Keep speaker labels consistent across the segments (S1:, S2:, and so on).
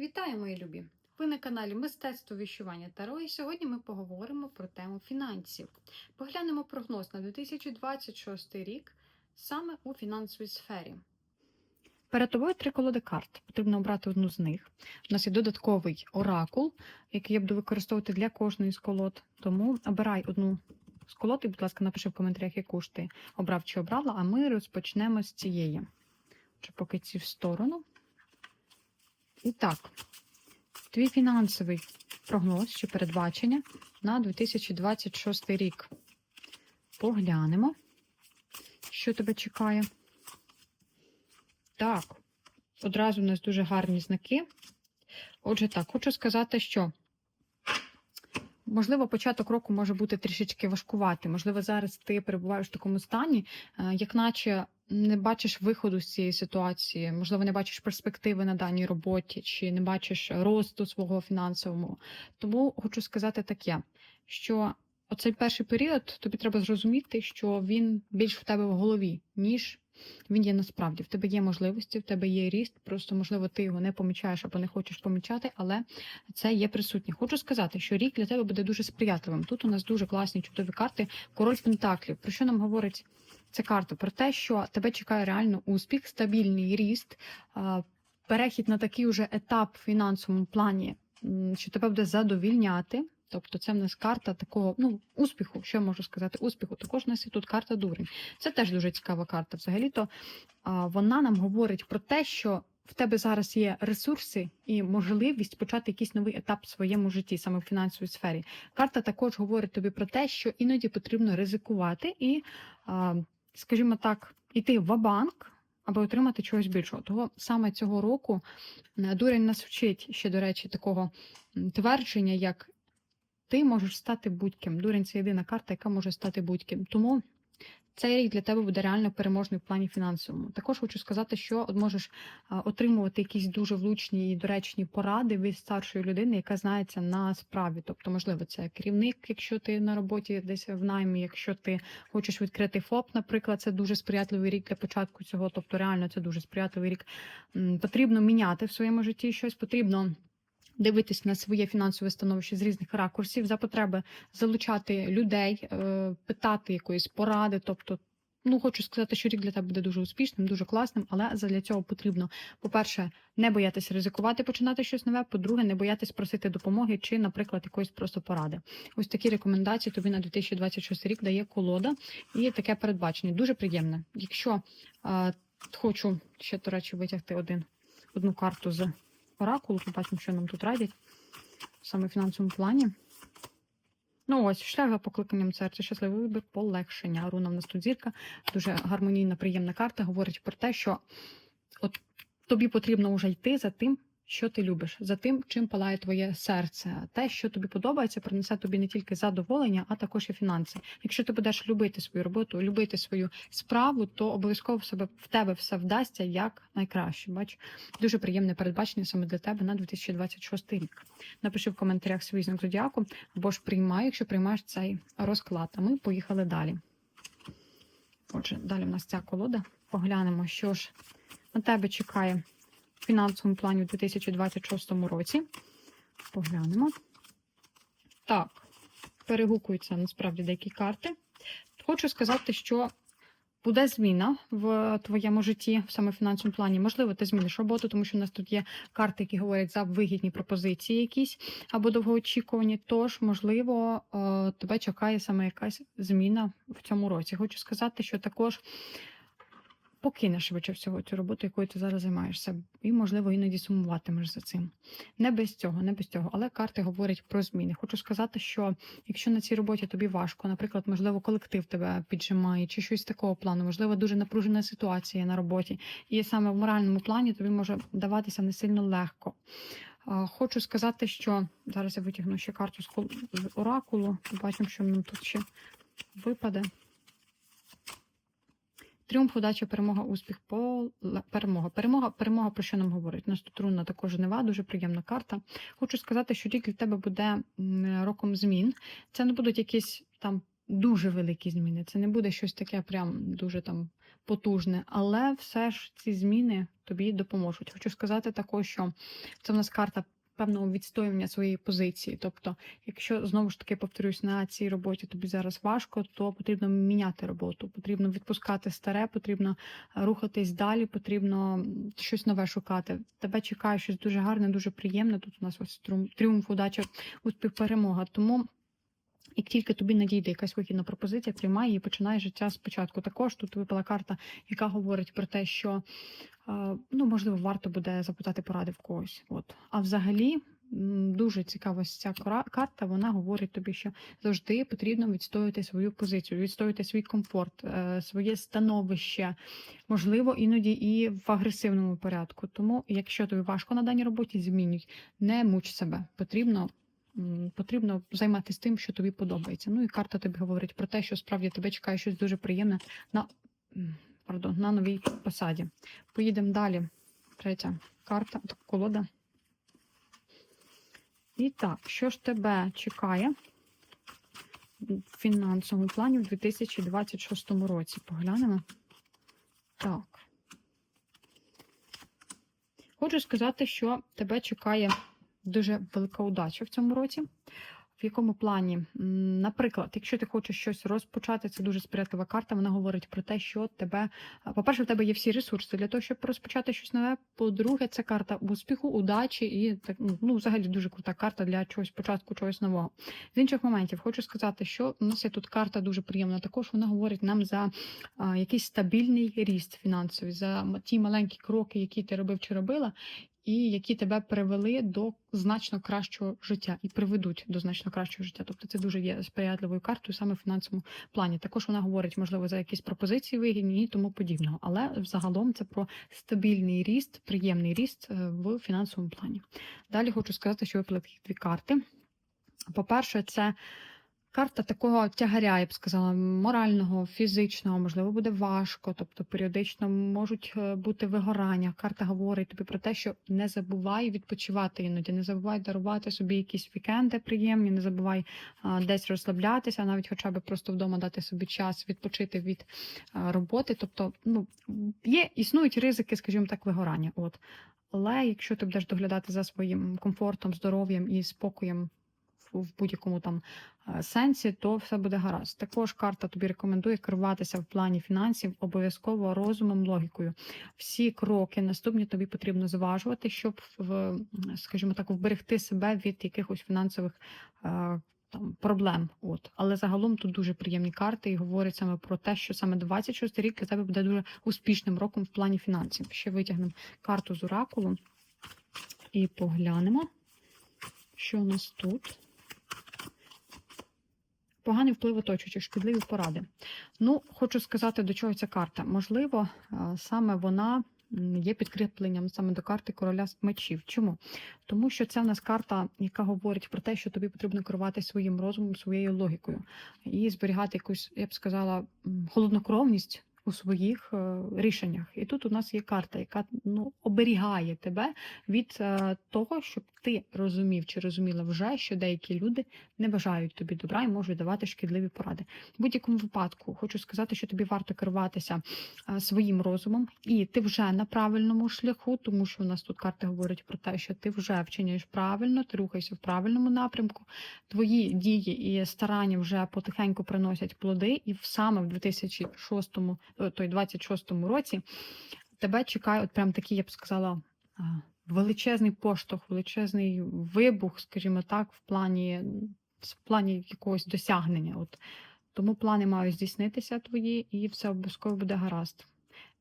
S1: Вітаю, мої любі! Ви на каналі Мистецтво віщування Таро, і сьогодні ми поговоримо про тему фінансів. Поглянемо прогноз на 2026 рік саме у фінансовій сфері. Перед тобою три колоди карт. Потрібно обрати одну з них. У нас є додатковий оракул, який я буду використовувати для кожної з колод. Тому обирай одну з колод і, будь ласка, напиши в коментарях, яку ж ти обрав чи обрала, а ми розпочнемо з цієї. Отже, поки ці в сторону. І так, твій фінансовий прогноз чи передбачення на 2026 рік. Поглянемо, що тебе чекає. Так, одразу у нас дуже гарні знаки. Отже, так, хочу сказати, що. Можливо, початок року може бути трішечки важкувати. Можливо, зараз ти перебуваєш в такому стані, е, як наче не бачиш виходу з цієї ситуації, можливо, не бачиш перспективи на даній роботі, чи не бачиш росту свого фінансового. Тому хочу сказати таке, що оцей перший період тобі треба зрозуміти, що він більш в тебе в голові, ніж він є насправді. В тебе є можливості, в тебе є ріст, просто, можливо, ти його не помічаєш або не хочеш помічати, але це є присутнє. Хочу сказати, що рік для тебе буде дуже сприятливим. Тут у нас дуже класні чудові карти. Король Пентаклів. Про що нам говорить ця карта? Про те, що тебе чекає реально успіх, стабільний ріст, перехід на такий уже етап в фінансовому плані, що тебе буде задовільняти. Тобто це в нас карта такого ну, успіху, що я можу сказати, успіху. Також у нас є тут карта дурень. Це теж дуже цікава карта. Взагалі-то вона нам говорить про те, що в тебе зараз є ресурси і можливість почати якийсь новий етап в своєму житті, саме в фінансовій сфері. Карта також говорить тобі про те, що іноді потрібно ризикувати і, скажімо так, йти в банк аби отримати чогось більшого. Того саме цього року е, дурень нас вчить ще, до речі, такого твердження, як ти можеш стати будь-ким. Дурень це єдина карта, яка може стати будь-ким. Тому цей рік для тебе буде реально переможний в плані фінансовому. Також хочу сказати, що можеш отримувати якісь дуже влучні і доречні поради від старшої людини, яка знається на справі. Тобто, можливо, це керівник, якщо ти на роботі десь в наймі, якщо ти хочеш відкрити ФОП, наприклад, це дуже сприятливий рік для початку цього. Тобто, реально це дуже сприятливий рік. Потрібно міняти в своєму житті щось, потрібно. Дивитись на своє фінансове становище з різних ракурсів, за потреби залучати людей, е, питати якоїсь поради. Тобто, ну хочу сказати, що рік для тебе буде дуже успішним, дуже класним, але для цього потрібно, по-перше, не боятися ризикувати, починати щось нове. По-друге, не боятись просити допомоги чи, наприклад, якоїсь просто поради. Ось такі рекомендації тобі на 2026 рік дає колода і таке передбачення. Дуже приємне. Якщо е, хочу ще, до речі, витягти один одну карту з оракулу, побачимо, що нам тут радять саме в фінансовому плані. Ну, ось, шлях за покликанням серця, щасливий вибір, полегшення. Руна в нас тут зірка, дуже гармонійна, приємна карта. Говорить про те, що от тобі потрібно вже йти за тим, що ти любиш, за тим, чим палає твоє серце. Те, що тобі подобається, принесе тобі не тільки задоволення, а також і фінанси. Якщо ти будеш любити свою роботу, любити свою справу, то обов'язково в себе в тебе все вдасться як найкраще. Бач, дуже приємне передбачення саме для тебе на 2026 рік. Напиши в коментарях свій знак зодіаку, або ж приймай, якщо приймаєш цей розклад. А ми поїхали далі. Отже, далі в нас ця колода. Поглянемо, що ж на тебе чекає в фінансовому плані у 2026 році. Поглянемо. Так, перегукуються насправді деякі карти. Хочу сказати, що буде зміна в твоєму житті, в саме фінансовому плані. Можливо, ти зміниш роботу, тому що у нас тут є карти, які говорять за вигідні пропозиції якісь або довгоочікувані. Тож, можливо, е, тебе чекає саме якась зміна в цьому році. Хочу сказати, що також покинеш швидше всього цю роботу, якою ти зараз займаєшся, і, можливо, іноді сумуватимеш за цим. Не без цього, не без цього, але карти говорять про зміни. Хочу сказати, що якщо на цій роботі тобі важко, наприклад, можливо, колектив тебе піджимає, чи щось такого плану, можливо, дуже напружена ситуація на роботі, і саме в моральному плані тобі може даватися не сильно легко. Хочу сказати, що зараз я витягну ще карту з оракулу. Побачимо, що нам тут ще випаде. Тріумф, удача, перемога, успіх, поле- перемога. Перемога, перемога про що нам говорить? Нас тут руна також жнива, дуже приємна карта. Хочу сказати, що рік для тебе буде роком змін. Це не будуть якісь там дуже великі зміни. Це не буде щось таке, прям дуже там потужне, але все ж ці зміни тобі допоможуть. Хочу сказати також, що це в нас карта певного відстоювання своєї позиції. Тобто, якщо знову ж таки повторюсь, на цій роботі тобі зараз важко, то потрібно міняти роботу, потрібно відпускати старе, потрібно е, рухатись далі, потрібно щось нове шукати. Тебе чекає щось дуже гарне, дуже приємне. Тут у нас ось тріумф, удача, успіх, перемога. Тому. Як тільки тобі надійде якась вихідна пропозиція, приймай її, починай життя спочатку. Також тут випала карта, яка говорить про те, що ну можливо варто буде запитати поради в когось. От а взагалі дуже цікава ця карта. Вона говорить тобі, що завжди потрібно відстоювати свою позицію, відстоювати свій комфорт, е, своє становище, можливо, іноді і в агресивному порядку. Тому, якщо тобі важко на даній роботі, змінюй, не муч себе. Потрібно. Потрібно займатися тим, що тобі подобається. Ну і карта тобі говорить про те, що справді тебе чекає щось дуже приємне на, пардон, на новій посаді. Поїдемо далі. Третя карта, колода. І так, що ж тебе чекає в фінансовому плані в 2026 році? Поглянемо. Так. Хочу сказати, що тебе чекає дуже велика удача в цьому році. В якому плані? Наприклад, якщо ти хочеш щось розпочати, це дуже сприятлива карта. Вона говорить про те, що тебе, по-перше, в тебе є всі ресурси для того, щоб розпочати щось нове. По-друге, це карта успіху, удачі і так, ну, взагалі дуже крута карта для чогось початку, чогось нового. З інших моментів хочу сказати, що у нас є тут карта дуже приємна. Також вона говорить нам за якийсь стабільний ріст фінансовий, за ті маленькі кроки, які ти робив чи робила, і які тебе привели до значно кращого життя і приведуть до значно кращого життя. Тобто це дуже є сприятливою картою саме в фінансовому плані. Також вона говорить, можливо, за якісь пропозиції вигідні і тому подібного. Але взагалом це про стабільний ріст, приємний ріст е, в фінансовому плані. Далі хочу сказати, що випали дві карти. По-перше, це карта такого тягаря, я б сказала, морального, фізичного, можливо, буде важко, тобто періодично можуть е, бути вигорання. Карта говорить тобі про те, що не забувай відпочивати іноді, не забувай дарувати собі якісь вікенди приємні, не забувай десь розслаблятися, навіть хоча б просто вдома дати собі час відпочити від роботи. Тобто, ну є існують ризики, скажімо так, вигорання. От. Але якщо ти будеш доглядати за своїм комфортом, здоров'ям і спокоєм в- будь-якому там е, сенсі, то все буде гаразд. Також карта тобі рекомендує керуватися в плані фінансів обов'язково розумом, логікою. Всі кроки наступні тобі потрібно зважувати, щоб скажімо так, вберегти себе від якихось фінансових. е, Там проблем, от але загалом тут дуже приємні карти і говорять саме про те, що саме 26 рік для тебе буде дуже успішним роком в плані фінансів. Ще витягнемо карту з оракулу і поглянемо, що у нас тут. Поганий вплив оточуючих, шкідливі поради. Ну, хочу сказати, до чого ця карта. Можливо, е, саме вона є підкріпленням саме до карти короля мечів. Чому? Тому що це в нас карта, яка говорить про те, що тобі потрібно керувати своїм розумом, своєю логікою і зберігати якусь, я б сказала, холоднокровність у своїх е, рішеннях. І тут у нас є карта, яка ну, оберігає тебе від е, того, щоб ти розумів чи розуміла вже, що деякі люди не бажають тобі добра і можуть давати шкідливі поради. В будь-якому випадку хочу сказати, що тобі варто керуватися е, своїм розумом, і ти вже на правильному шляху, тому що у нас тут карти говорять про те, що ти вже вчиняєш правильно, ти рухаєшся в правильному напрямку. Твої дії і старання вже потихеньку приносять плоди, і саме в 2006, о, той 26 році тебе чекає, от прям такий, я б сказала. Величезний поштовх, величезний вибух, скажімо так, в плані в плані якогось досягнення. От тому плани мають здійснитися твої, і все обов'язково буде гаразд.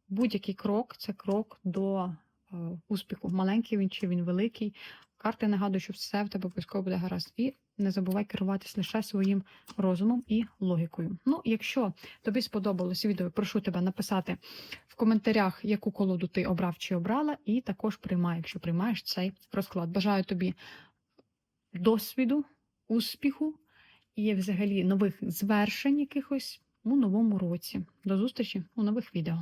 S1: Будь-який крок це крок до е, успіху. Маленький він чи він великий. Карти нагадують, що все в тебе обов'язково буде гаразд. І не забувай керуватись лише своїм розумом і логікою. Ну, якщо тобі сподобалось відео, прошу тебе написати в коментарях, яку колоду ти обрав чи обрала, і також приймай, якщо приймаєш цей розклад. Бажаю тобі досвіду, успіху і взагалі нових звершень якихось у новому році. До зустрічі у нових відео.